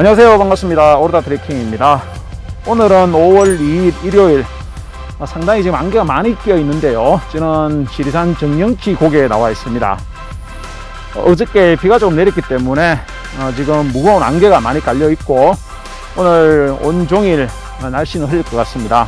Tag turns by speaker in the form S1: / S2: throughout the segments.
S1: 안녕하세요. 반갑습니다. 오르다 트레킹입니다. 오늘은 5월 2일 일요일. 어, 상당히 지금 안개가 많이 끼어 있는데요. 저는 지리산 정령치 고개에 나와 있습니다. 어, 어저께 비가 좀 내렸기 때문에 어, 지금 무거운 안개가 많이 깔려 있고 오늘 온종일 어, 날씨는 흐릴 것 같습니다.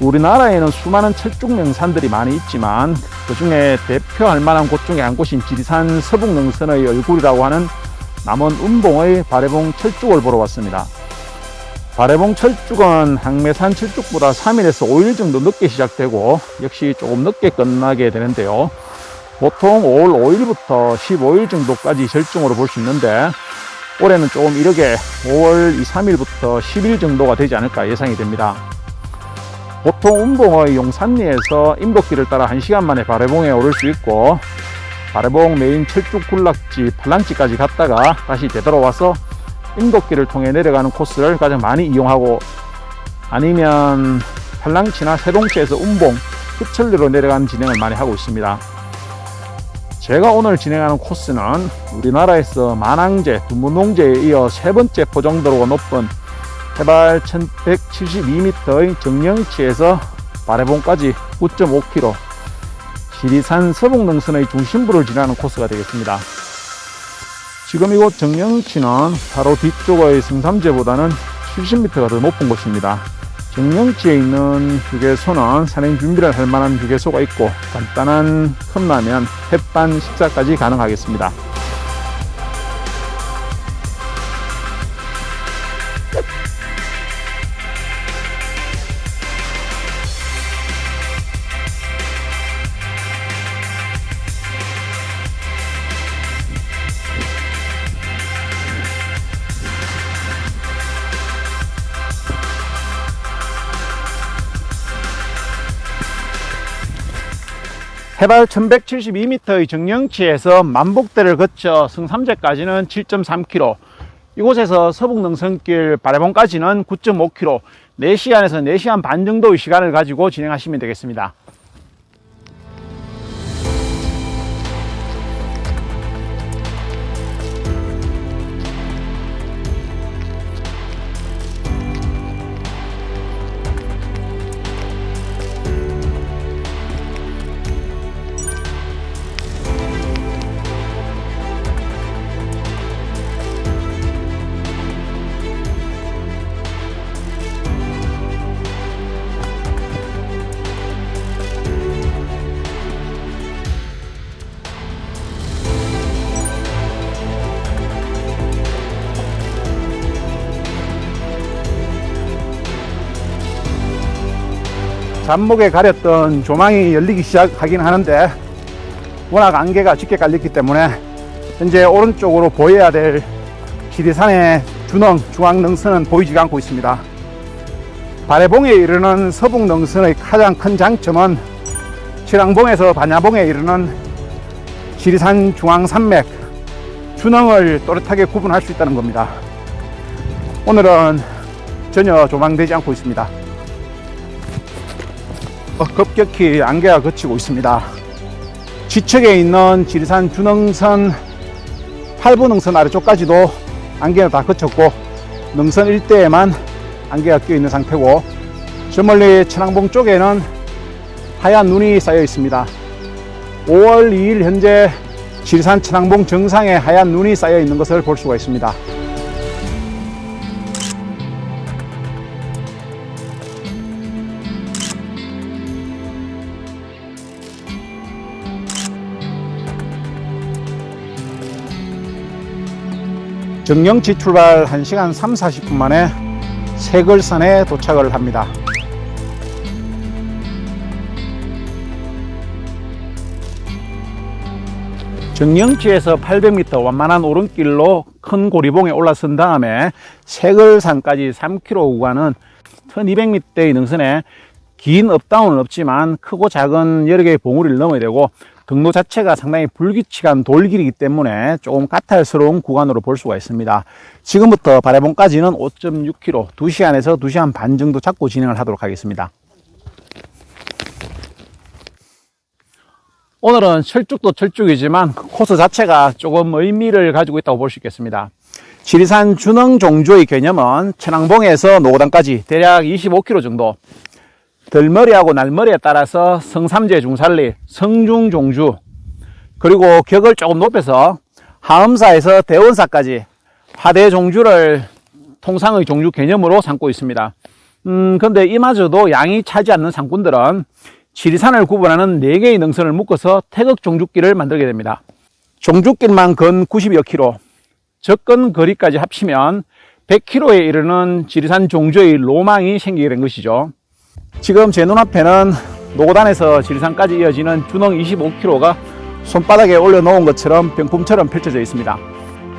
S1: 우리나라에는 수많은 철쭉 명산들이 많이 있지만 그 중에 대표할 만한 곳 중에 한 곳인 지리산 서북능선의 얼굴이라고 하는 남원 운봉의 바래봉 철쭉을 보러 왔습니다. 바래봉 철쭉은 항매산 철쭉보다 3일에서 5일 정도 늦게 시작되고 역시 조금 늦게 끝나게 되는데요. 보통 5월 5일부터 15일 정도까지 절정으로 볼 수 있는데 올해는 조금 이르게 5월 2, 3일부터 10일 정도가 되지 않을까 예상이 됩니다. 보통 운봉의 용산리에서 임곡길을 따라 1시간 만에 바래봉에 오를 수 있고 바래봉 메인 철쭉 군락지 팔랑지까지 갔다가 다시 되돌아와서 임곡길을 통해 내려가는 코스를 가장 많이 이용하고 아니면 팔랑치나 세동치에서 운봉 휘철리로 내려가는 진행을 많이 하고 있습니다. 제가 오늘 진행하는 코스는 우리나라에서 만항제, 두문홍제에 이어 세 번째 포정도로가 높은 해발 1172m의 정령치에서 바래봉까지 9.5km 지리산 서북능선의 중심부를 지나는 코스가 되겠습니다. 지금 이곳 정령치는 바로 뒤쪽의 승삼제보다는 70m가 더 높은 곳입니다. 정령지에 있는 휴게소는 산행 준비를 할 만한 휴게소가 있고 간단한 컵라면, 햇반 식사까지 가능하겠습니다. 해발 1172m의 정령치에서 만복대를 거쳐 승삼제까지는 7.3km, 이곳에서 서북능선길 바래봉까지는 9.5km, 4시간에서 4시간 반 정도의 시간을 가지고 진행하시면 되겠습니다. 잠목에 가렸던 조망이 열리기 시작하긴 하는데 워낙 안개가 짙게 깔렸기 때문에 현재 오른쪽으로 보여야 될 지리산의 준흥 중앙 능선은 보이지가 않고 있습니다. 바래봉에 이르는 서북 능선의 가장 큰 장점은 칠항봉에서 반야봉에 이르는 지리산 중앙 산맥 준흥을 또렷하게 구분할 수 있다는 겁니다. 오늘은 전혀 조망되지 않고 있습니다. 어, 급격히 안개가 걷히고 있습니다. 지척에 있는 지리산 준흥선 8부 능선 아래쪽까지도 안개가 다 걷혔고 능선 일대에만 안개가 끼어 있는 상태고 저 멀리 천왕봉 쪽에는 하얀 눈이 쌓여 있습니다. 5월 2일 현재 지리산 천왕봉 정상에 하얀 눈이 쌓여 있는 것을 볼 수가 있습니다. 정령치 출발 1시간 3, 40분 만에 세걸산에 도착을 합니다. 정령치에서 800m 완만한 오른길로 큰 고리봉에 올라선 다음에 세걸산까지 3km 구간은 1200m의 능선에 긴 업다운은 없지만 크고 작은 여러 개의 봉우리를 넘어야 되고 등로 자체가 상당히 불규칙한 돌길이기 때문에 조금 까탈스러운 구간으로 볼 수가 있습니다. 지금부터 바래봉까지는 5.6km, 2시간에서 2시간 반 정도 잡고 진행을 하도록 하겠습니다. 오늘은 철쭉도 철쭉이지만 그 코스 자체가 조금 의미를 가지고 있다고 볼 수 있겠습니다. 지리산 준흥 종주의 개념은 천왕봉에서 노고단까지 대략 25km 정도 들머리하고 날머리에 따라서 성삼재 중산리, 성중종주 그리고 격을 조금 높여서 하음사에서 대원사까지 하대 종주를 통상의 종주 개념으로 삼고 있습니다. 음, 근데 이마저도 양이 차지 않는 상군들은 지리산을 구분하는 4개의 능선을 묶어서 태극 종주길을 만들게 됩니다. 종주길만 근 90여 킬로, 접근 거리까지 합치면 100km에 이르는 지리산 종주의 로망이 생기게 된 것이죠. 지금 제 눈앞에는 노고단에서 지리산까지 이어지는 준흥 25km가 손바닥에 올려놓은 것처럼 병품처럼 펼쳐져 있습니다.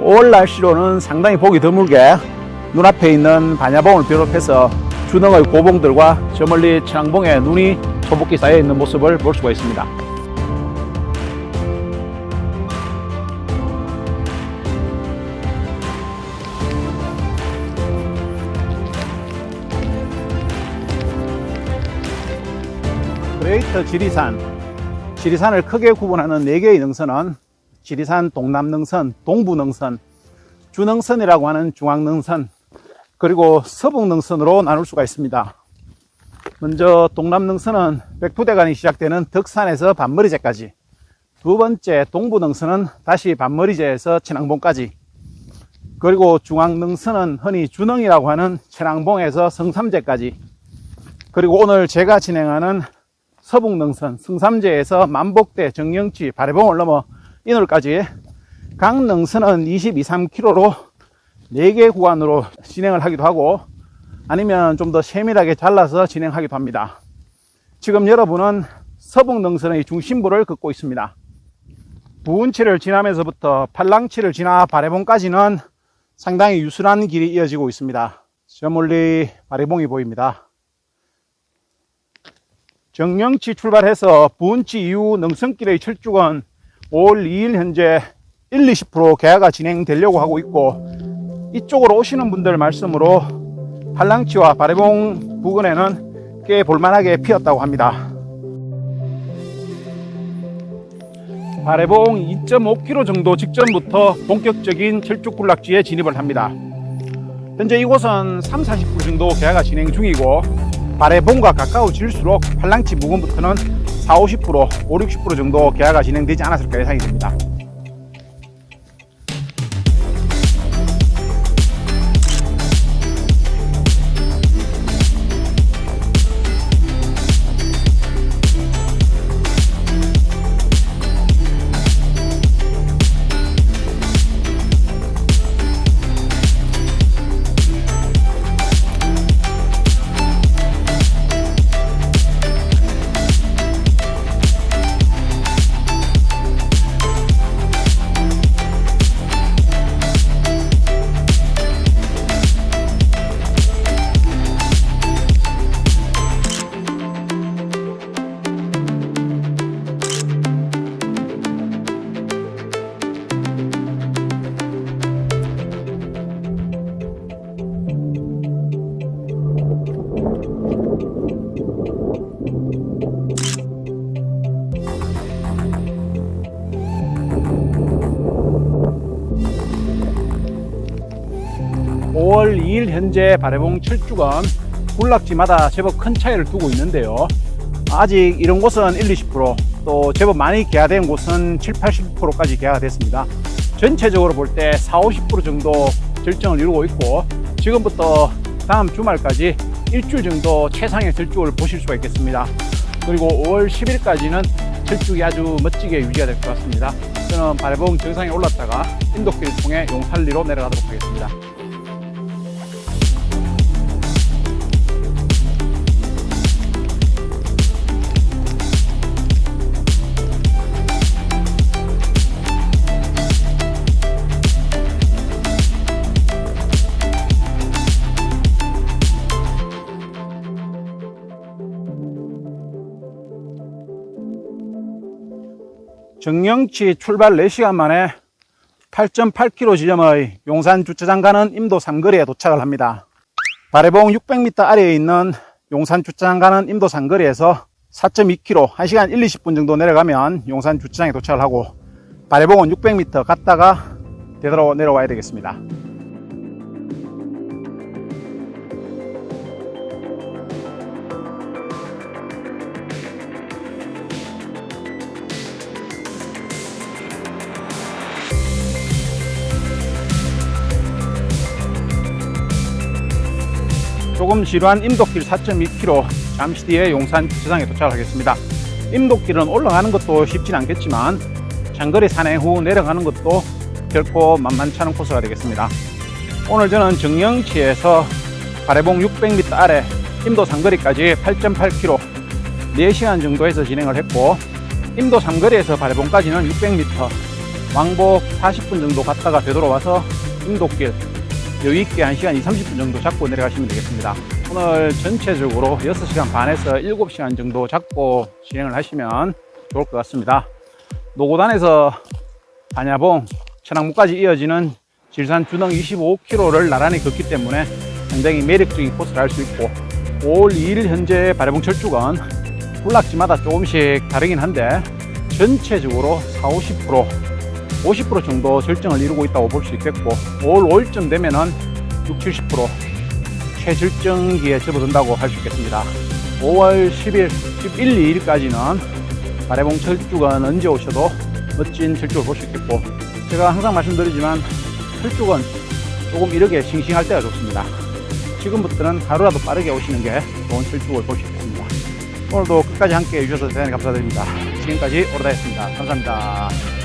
S1: 올 날씨로는 상당히 보기 드물게 눈앞에 있는 반야봉을 비롯해서 준흥의 고봉들과 저 멀리 천왕봉에 눈이 소복히 쌓여 있는 모습을 볼 수가 있습니다. 그레이터 지리산, 지리산을 크게 구분하는 4개의 능선은 지리산 동남능선, 동부능선, 주능선이라고 하는 중앙능선, 그리고 서북능선으로 나눌 수가 있습니다. 먼저 동남능선은 백두대간이 시작되는 덕산에서 반머리제까지, 두 번째 동부능선은 다시 반머리제에서 천왕봉까지, 그리고 중앙능선은 흔히 준흥이라고 하는 천왕봉에서 성삼제까지, 그리고 오늘 제가 진행하는 서북능선 승삼제에서 만복대 정영치 바래봉을 넘어 인월까지 각 능선은 22, 3km로 4개 구간으로 진행을 하기도 하고 아니면 좀 더 세밀하게 잘라서 진행하기도 합니다. 지금 여러분은 서북능선의 중심부를 걷고 있습니다. 부운치를 지나면서부터 팔랑치를 지나 바래봉까지는 상당히 유순한 길이 이어지고 있습니다. 저 멀리 바래봉이 보입니다. 정령치 출발해서 부은치 이후 능선길의 철쭉은 5월 2일 현재 1, 20% 개화가 진행되려고 하고 있고 이쪽으로 오시는 분들 말씀으로 팔랑치와 바래봉 부근에는 꽤 볼만하게 피었다고 합니다. 바래봉 2.5km 정도 직전부터 본격적인 철쭉 군락지에 진입을 합니다. 현재 이곳은 3, 40% 정도 개화가 진행 중이고 발해봉과 가까워질수록 팔랑치 부근부터는 4, 50%, 5, 60% 정도 계약가 진행되지 않았을까 예상이 됩니다. 2일 현재 바래봉 철쭉은 군락지마다 제법 큰 차이를 두고 있는데요. 아직 이런 곳은 1, 20%또 제법 많이 개화된 곳은 7, 80%까지 개화가 됐습니다. 전체적으로 볼 때 4, 50% 정도 절정을 이루고 있고 지금부터 다음 주말까지 일주일 정도 최상의 철쭉을 보실 수가 있겠습니다. 그리고 5월 10일까지는 철쭉이 아주 멋지게 유지가 될 것 같습니다. 저는 바래봉 정상에 올랐다가 인도길을 통해 용산리로 내려가도록 하겠습니다. 정영치 출발 4시간 만에 8.8km 지점의 용산 주차장 가는 임도 삼거리에 도착을 합니다. 바래봉 600m 아래에 있는 용산 주차장 가는 임도 삼거리에서 4.2km, 1시간 1, 20분 정도 내려가면 용산 주차장에 도착을 하고 바래봉은 600m 갔다가 되도록 내려와야 되겠습니다. 조금 지루한 임도길 4.2km 잠시 뒤에 용산 주차장에 도착하겠습니다. 임도길은 올라가는 것도 쉽진 않겠지만 장거리 산행 후 내려가는 것도 결코 만만치 않은 코스가 되겠습니다. 오늘 저는 정영치에서 가래봉 600m 아래 임도 상거리까지 8.8km 4시간 정도에서 진행을 했고 임도 상거리에서 바래봉까지는 600m 왕복 40분 정도 갔다가 되돌아와서 임도길 여유있게 1시간 2, 30분 정도 잡고 내려가시면 되겠습니다. 오늘 전체적으로 6시간 반에서 7시간 정도 잡고 진행을 하시면 좋을 것 같습니다. 노고단에서 반야봉, 천왕문까지 이어지는 질산 주능 25km를 나란히 걷기 때문에 상당히 매력적인 코스를 할 수 있고 5월 2일 현재 바래봉 철쭉은 군락지마다 조금씩 다르긴 한데 전체적으로 4, 50% 50% 정도 절정을 이루고 있다고 볼 수 있겠고 5월 5일쯤 되면은 6, 70% 최절정기에 접어든다고 할 수 있겠습니다. 5월 10일, 11, 2일까지는 바래봉 철쭉은 언제 오셔도 멋진 철쭉을 볼 수 있겠고 제가 항상 말씀드리지만 철쭉은 조금 이렇게 싱싱할 때가 좋습니다. 지금부터는 하루라도 빠르게 오시는 게 좋은 철쭉을 볼 수 있겠습니다. 오늘도 끝까지 함께 해주셔서 대단히 감사드립니다. 지금까지 오르다였습니다. 감사합니다.